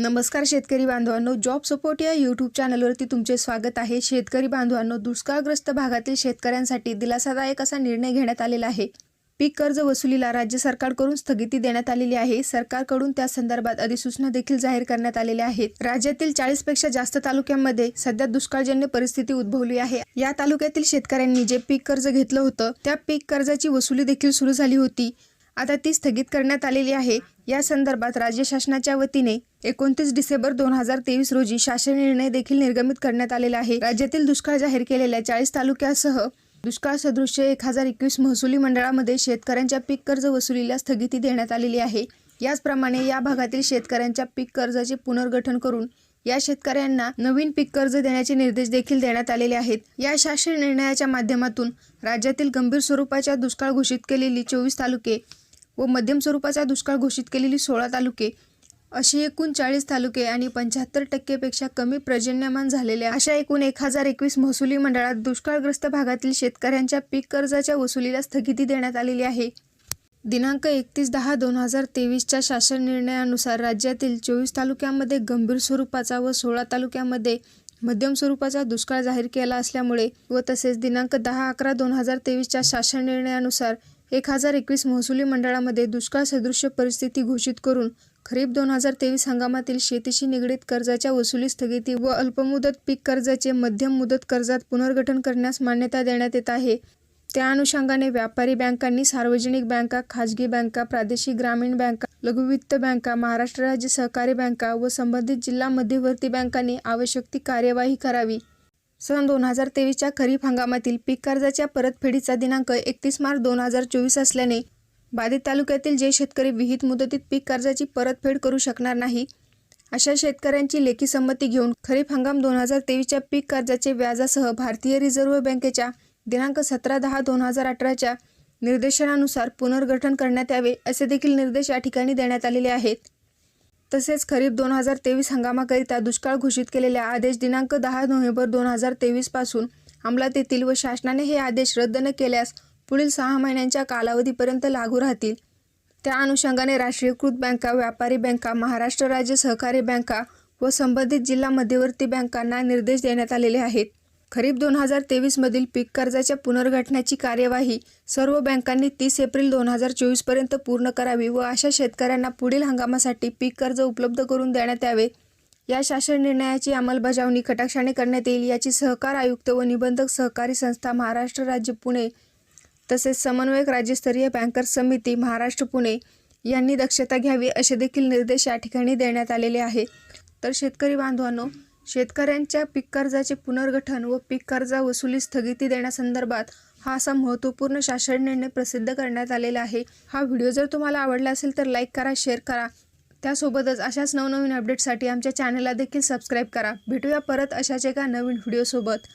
नमस्कार शेतकरी बांधवांनो जॉब सपोर्ट या यूट्यूब चॅनलवरती तुमचे स्वागत आहे. शेतकरी बांधवांनो दुष्काळग्रस्त भागातील शेतकऱ्यांसाठी दिलासादायक असा निर्णय घेण्यात आलेला आहे. पीक कर्ज वसुलीला राज्य सरकारकडून स्थगिती देण्यात आलेली आहे. सरकारकडून त्या संदर्भात अधिसूचना देखील जाहीर करण्यात आलेल्या आहेत. राज्यातील चाळीसपेक्षा जास्त तालुक्यांमध्ये सध्या दुष्काळजन्य परिस्थिती उद्भवली आहे. या तालुक्यातील शेतकऱ्यांनी जे पीक कर्ज घेतलं होतं त्या पीक कर्जाची वसुली देखील सुरू झाली होती. आता ती स्थगित करण्यात आलेली आहे. या संदर्भात राज्य शासनाच्या वतीने एकोणतीस डिसेंबर दोन हजार तेवीस रोजी शासन निर्णय देखील निर्गमित करण्यात आलेला आहे. राज्यातील दुष्काळ जाहीर केलेल्या चाळीस तालुक्यासह दुष्काळ सदृश्य एक हजार एकवीस महसुली मंडळामध्ये शेतकऱ्यांच्या पीक कर्ज वसुलीला स्थगिती देण्यात आलेली आहे. याचप्रमाणे या भागातील शेतकऱ्यांच्या पीक कर्जाचे पुनर्गठन करून या शेतकऱ्यांना नवीन पीक कर्ज देण्याचे निर्देश देखील देण्यात आलेले आहेत. या शासन निर्णयाच्या माध्यमातून राज्यातील गंभीर स्वरूपाच्या दुष्काळ घोषित केलेली चोवीस तालुके व मध्यम स्वरूपाचा दुष्काळ घोषित केलेली सोळा तालुके अशी एकूण चाळीस तालुके आणि पंच्याहत्तर टक्केपेक्षा कमी पर्जन्यमान झालेल्या अशा एकूण एक हजार एकवीस महसुली मंडळात दुष्काळग्रस्त भागातील शेतकऱ्यांच्या पीक कर्जाच्या वसुलीला स्थगिती देण्यात आलेली आहे. दिनांक एकतीस दहा दोन हजार तेवीसच्या शासन निर्णयानुसार राज्यातील चोवीस तालुक्यांमध्ये गंभीर स्वरूपाचा व सोळा तालुक्यांमध्ये मध्यम स्वरूपाचा दुष्काळ जाहीर केला असल्यामुळे व तसेच दिनांक दहा अकरा दोन हजार तेवीसच्या शासन निर्णयानुसार एक हजार एकवीस महसुली मंडळामध्ये दुष्काळ सदृश्य परिस्थिती घोषित करून खरीप दोन हजार तेवीस हंगामातील शेतीशी निगडीत कर्जाच्या वसुली स्थगिती व अल्पमुदत पीक कर्जाचे मध्यम मुदत कर्जात पुनर्गठन करण्यास मान्यता देण्यात येत आहे. त्या अनुषंगाने व्यापारी बँकांनी सार्वजनिक बँका खाजगी बँका प्रादेशिक ग्रामीण बँका लघुवित्त बँका महाराष्ट्र राज्य सहकारी बँका व संबंधित जिल्हा मध्यवर्ती बँकांनी आवश्यक ती कार्यवाही करावी. सन दोन हजार तेवीसच्या खरीप हंगामातील पीक कर्जाच्या परतफेडीचा दिनांक एकतीस मार्च दोन हजार चोवीस असल्याने बाधित तालुक्यातील जे शेतकरी विहित मुदतीत पीक कर्जाची परतफेड करू शकणार नाही अशा शेतकऱ्यांची लेखी संमती घेऊन खरीप हंगाम दोन हजार तेवीसच्या पीक कर्जाचे व्याजासह भारतीय रिझर्व्ह बँकेच्या दिनांक सतरा दहा दोन हजार अठराच्या निर्देशनानुसार पुनर्गठन करण्यात यावे असे देखील निर्देश या ठिकाणी देण्यात आलेले आहेत. तसेच खरीप दोन हजार तेवीस हंगामाकरिता दुष्काळ घोषित केलेल्या आदेश दिनांक दहा नोव्हेंबर दोन हजार तेवीसपासून अंमलात येतील व शासनाने हे आदेश रद्द न केल्यास पुढील सहा महिन्यांच्या कालावधीपर्यंत लागू राहतील. त्या अनुषंगाने राष्ट्रीयकृत बँका व्यापारी बँका महाराष्ट्र राज्य सहकारी बँका व संबंधित जिल्हा मध्यवर्ती बँकांना निर्देश देण्यात आलेले आहेत. खरीप दोन हजार तेवीसमधील पीक कर्जाच्या पुनर्गठनाची कार्यवाही सर्व बँकांनी तीस एप्रिल दोन हजार चोवीसपर्यंत पूर्ण करावी व अशा शेतकऱ्यांना पुढील हंगामासाठी पीक कर्ज उपलब्ध करून देण्यात यावे. या शासन निर्णयाची अंमलबजावणी कटाक्षाने करण्यात येईल याची सहकार आयुक्त व निबंधक सहकारी संस्था महाराष्ट्र राज्य पुणे तसेच समन्वयक राज्यस्तरीय बँकर्स समिती महाराष्ट्र पुणे यांनी दक्षता घ्यावी असे देखील निर्देश या ठिकाणी देण्यात आलेले आहे. तर शेतकरी बांधवांनो शेतकऱ्यांच्या पीक कर्जाचे पुनर्गठन व पीक कर्जा वसुली स्थगिती देण्यासंदर्भात हा असा महत्त्वपूर्ण शासन निर्णय प्रसिद्ध करण्यात आलेला आहे. हा व्हिडिओ जर तुम्हाला आवडला असेल तर लाईक करा शेअर करा. त्यासोबतच अशाच नवनवीन अपडेटसाठी आमच्या चॅनलला देखील सबस्क्राईब करा. भेटूया परत अशाच एका नवीन व्हिडिओसोबत.